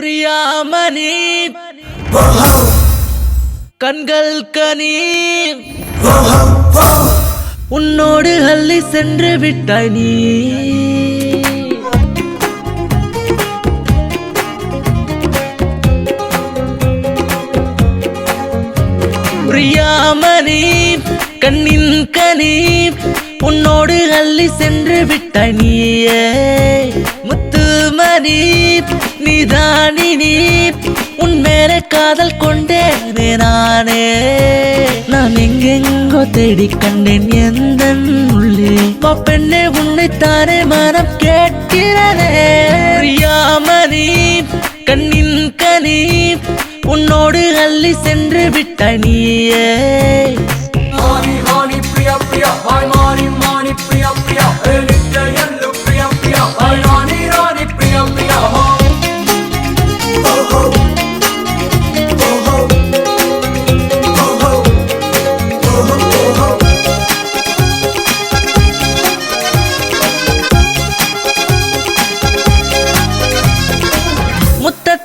பிரியாமணி. கண்கள் கனி. உன்னோடு அள்ளி சென்று விட்டாய் நீ. பிரியாமணி கண்ணின் கனி. உன்னோடு அள்ளி சென்று விட்டாய் நீயே. முத்துமணி நீதானி நீ உன் மேல காதல் கொண்டேனே நானே. நான் எங்கெங்கோ தேடி கண்டேன் எந்த உள்ளே. பெண்ணே உன்னைத்தானே மனம் கேட்கிறதே. பிரியாமணி கண்ணின் கனி உன்னோடு அள்ளி சென்று விட்டாய் நீயே. பிரியா money,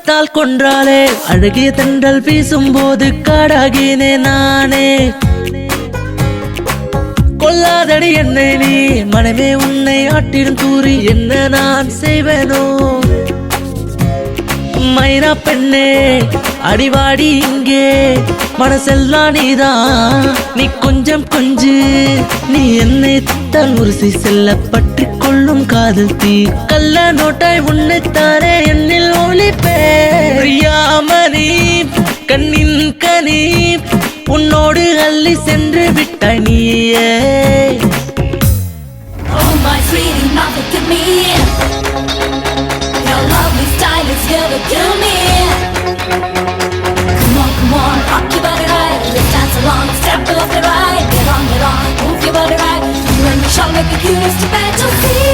முத்தத்தால் கொன்றாலே அழகிய தென்றல் வீசும்போது காடாகினே நானே. கொல்லாதடி என்னை நீ மனமே உன்னை ஆட்டிடும் கூறி என்ன நான் செய்வேனோ. மைனா பெண்ணே அடிவாடி இங்கே மனசெல்லாம் நீதான். நீ கொஞ்சம் கொஞ்சு நீ என்னை தான் உருசி செல்ல பற்றி கொள்ளும் காதல் தீ. கல்ல நோட்டாய் உன்னைத்தானே என்னில் கண்ணின் கனி உன்னோடு அள்ளி சென்று விட்டாய் நீயே the cutest to bed, give see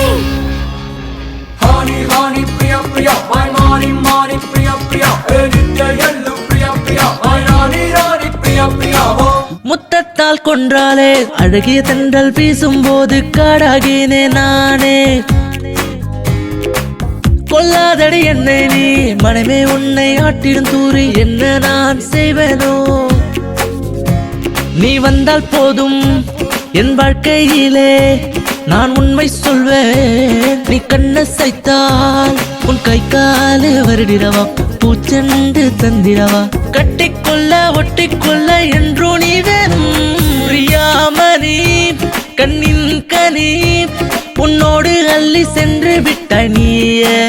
முத்தத்தால் கொன்றாலே அழகிய தென்றல் வீசும்போது காடாகினே நானே. கொல்லாதடி என்னை நீ மனமே உன்னை ஆட்டிடும் தூரி என்ன நான் செய்வேனோ? நீ வந்தால் போதும் என் வாழ்க்கையிலே நான் உண்மை சொல்வேன். நீ கண்ண சைத்தால் உன் கை காலு வருடிடவா? பூச்செண்டு தந்திடவா? கட்டிக்கொள்ள ஒட்டிக்கொள்ள என்றோ நீ வேணும். பிரியாமணி கண்ணின் கனி உன்னோடு அள்ளி சென்று விட்ட நீயே.